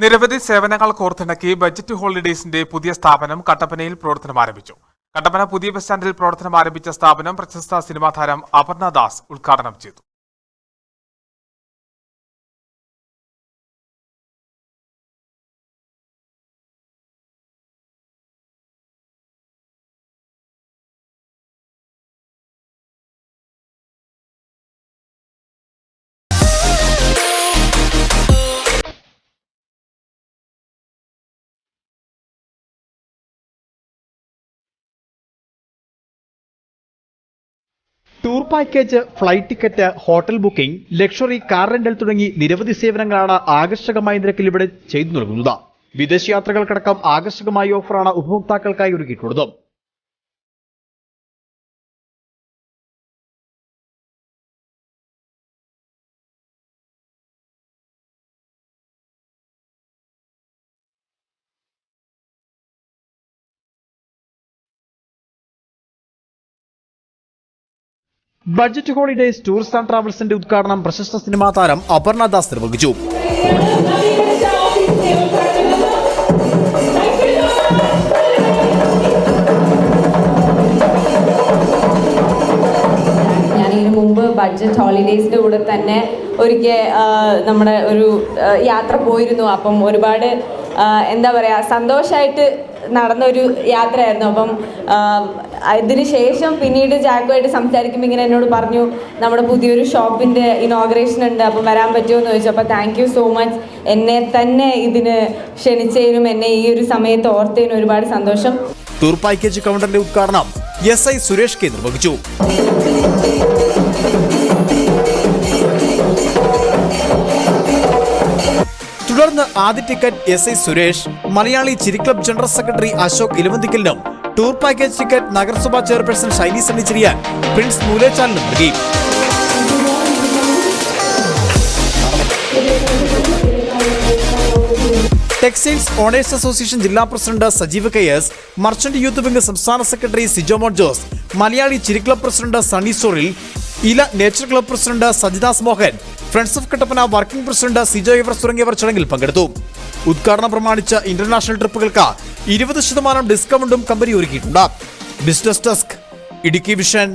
നിരവധി സേവനങ്ങൾ കോർത്തിണക്കി ബജറ്റ് ഹോളിഡേയ്സിന്റെ പുതിയ സ്ഥാപനം കട്ടപ്പനയിൽ പ്രവർത്തനം ആരംഭിച്ചു. കട്ടപ്പന പുതിയ ബസ് സ്റ്റാൻഡിൽ പ്രവർത്തനം ആരംഭിച്ച സ്ഥാപനം പ്രശസ്ത സിനിമാ താരം അപർണ ദാസ് ഉദ്ഘാടനം ചെയ്തു. Tour package flight ticket hotel booking luxury car rental തുടങ്ങി നിരവധി സേവനങ്ങളാണ് ആകർഷകമായ നിരക്കിൽ ഇവിടെ ചെയ്തു നൽകുന്നത്. വിദേശയാത്രകൾക്കടക്കം ആകർഷകമായ ഓഫറാണ് ഉപഭോക്താക്കൾക്കായി ഒരുക്കിയിട്ടുള്ളത്. ബഡ്ജറ്റ് ഹോളിഡേസ് ടൂറിസ്റ്റ് ആൻഡ് ട്രാവൽസിന്റെ ഉദ്ഘാടനം പ്രശസ്ത സിനിമാ താരം അപർണ ദാസ് നിർവഹിച്ചു. ബഡ്ജറ്റ് ഹോളിഡേയ്സിന്റെ കൂടെ തന്നെ ഒരിക്കൽ നമ്മുടെ ഒരു യാത്ര പോയിരുന്നു. അപ്പം ഒരുപാട് എന്താ പറയുക സന്തോഷമായിട്ട് നടന്ന ഒരു യാത്രയായിരുന്നു. അപ്പം ഇതിന് ശേഷം പിന്നീട് ജാക്കുമായിട്ട് സംസാരിക്കുമ്പോൾ ഇങ്ങനെ എന്നോട് പറഞ്ഞു നമ്മുടെ പുതിയൊരു ഷോപ്പിന്റെ ഇനോഗ്രേഷൻ ഉണ്ട് അപ്പം വരാൻ പറ്റുമോ എന്ന് ചോദിച്ചു. അപ്പോൾ താങ്ക് യു സോ മച്ച് എന്നെ തന്നെ ഇതിന് ക്ഷണിച്ചതിനും എന്നെ ഈ ഒരു സമയത്ത് ഓർത്തതിനും ഒരുപാട് സന്തോഷം. ടൂർ പാക്കേജ് കൗണ്ടറിന്റെ ഉദ്ഘാടനം എസ് ഐ സുരേഷ് കെ നിർവഹിച്ചു. തുടർന്ന് ആദ്യ ticket S I Suresh Malayali Chiri club general secretary Ashok ഇലവന്തിക്കലിനും tour package ticket നഗരസഭാ ചെയർപേഴ്സൺ ഷൈനി സണ്ണിച്ചിരിയാൻ പ്രിൻസ് മൂലേച്ചാലിനും നൽകി. ടെക്സ്റ്റൈൽസ് ഓണേഴ്സ് അസോസിയേഷൻ ജില്ലാ president Sajeev K S merchant youth wing സംസ്ഥാന secretary Sijomon Jose Malayali Chiri club president Sunny സോറിൽ Ila nature club president Sajidas Mohan friends of Kattappana working president Sijo ഇവർ തുടങ്ങിയവർ ചടങ്ങിൽ പങ്കെടുത്തു. ഉദ്ഘാടനം പ്രമാണിച്ച international ട്രിപ്പുകൾക്ക് ഇരുപത് ശതമാനം ഡിസ്കൗണ്ടും കമ്പനി ഒരുക്കിയിട്ടുണ്ട്. Business desk Idukki vision